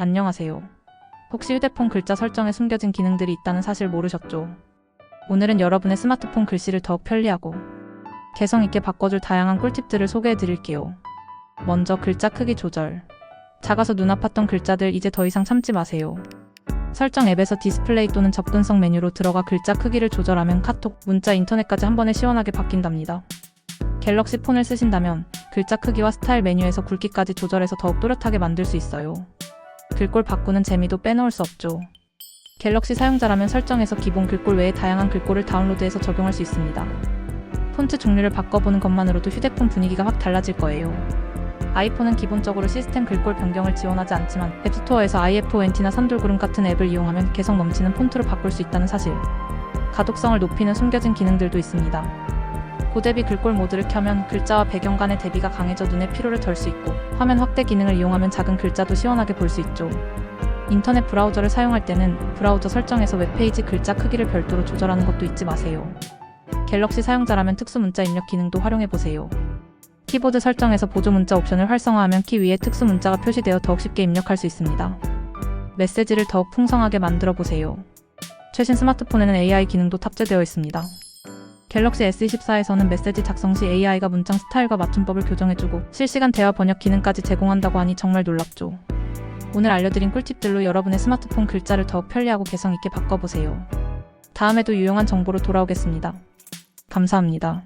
안녕하세요. 혹시 휴대폰 글자 설정에 숨겨진 기능들이 있다는 사실 모르셨죠? 오늘은 여러분의 스마트폰 글씨를 더욱 편리하고 개성 있게 바꿔줄 다양한 꿀팁들을 소개해 드릴게요. 먼저 글자 크기 조절. 작아서 눈 아팠던 글자들 이제 더 이상 참지 마세요. 설정 앱에서 디스플레이 또는 접근성 메뉴로 들어가 글자 크기를 조절하면 카톡, 문자, 인터넷까지 한 번에 시원하게 바뀐답니다. 갤럭시 폰을 쓰신다면 글자 크기와 스타일 메뉴에서 굵기까지 조절해서 더욱 또렷하게 만들 수 있어요. 글꼴 바꾸는 재미도 빼놓을 수 없죠. 갤럭시 사용자라면 설정에서 기본 글꼴 외에 다양한 글꼴을 다운로드해서 적용할 수 있습니다. 폰트 종류를 바꿔보는 것만으로도 휴대폰 분위기가 확 달라질 거예요. 아이폰은 기본적으로 시스템 글꼴 변경을 지원하지 않지만 앱스토어에서 IFONT나 산돌구름 같은 앱을 이용하면 개성 넘치는 폰트로 바꿀 수 있다는 사실. 가독성을 높이는 숨겨진 기능들도 있습니다. 고대비 글꼴 모드를 켜면 글자와 배경 간의 대비가 강해져 눈의 피로를 덜 수 있고 화면 확대 기능을 이용하면 작은 글자도 시원하게 볼 수 있죠. 인터넷 브라우저를 사용할 때는 브라우저 설정에서 웹페이지 글자 크기를 별도로 조절하는 것도 잊지 마세요. 갤럭시 사용자라면 특수 문자 입력 기능도 활용해 보세요. 키보드 설정에서 보조 문자 옵션을 활성화하면 키 위에 특수 문자가 표시되어 더욱 쉽게 입력할 수 있습니다. 메시지를 더욱 풍성하게 만들어 보세요. 최신 스마트폰에는 AI 기능도 탑재되어 있습니다. 갤럭시 S24에서는 메시지 작성 시 AI가 문장 스타일과 맞춤법을 교정해주고 실시간 대화 번역 기능까지 제공한다고 하니 정말 놀랍죠. 오늘 알려드린 꿀팁들로 여러분의 스마트폰 글자를 더욱 편리하고 개성 있게 바꿔보세요. 다음에도 유용한 정보로 돌아오겠습니다. 감사합니다.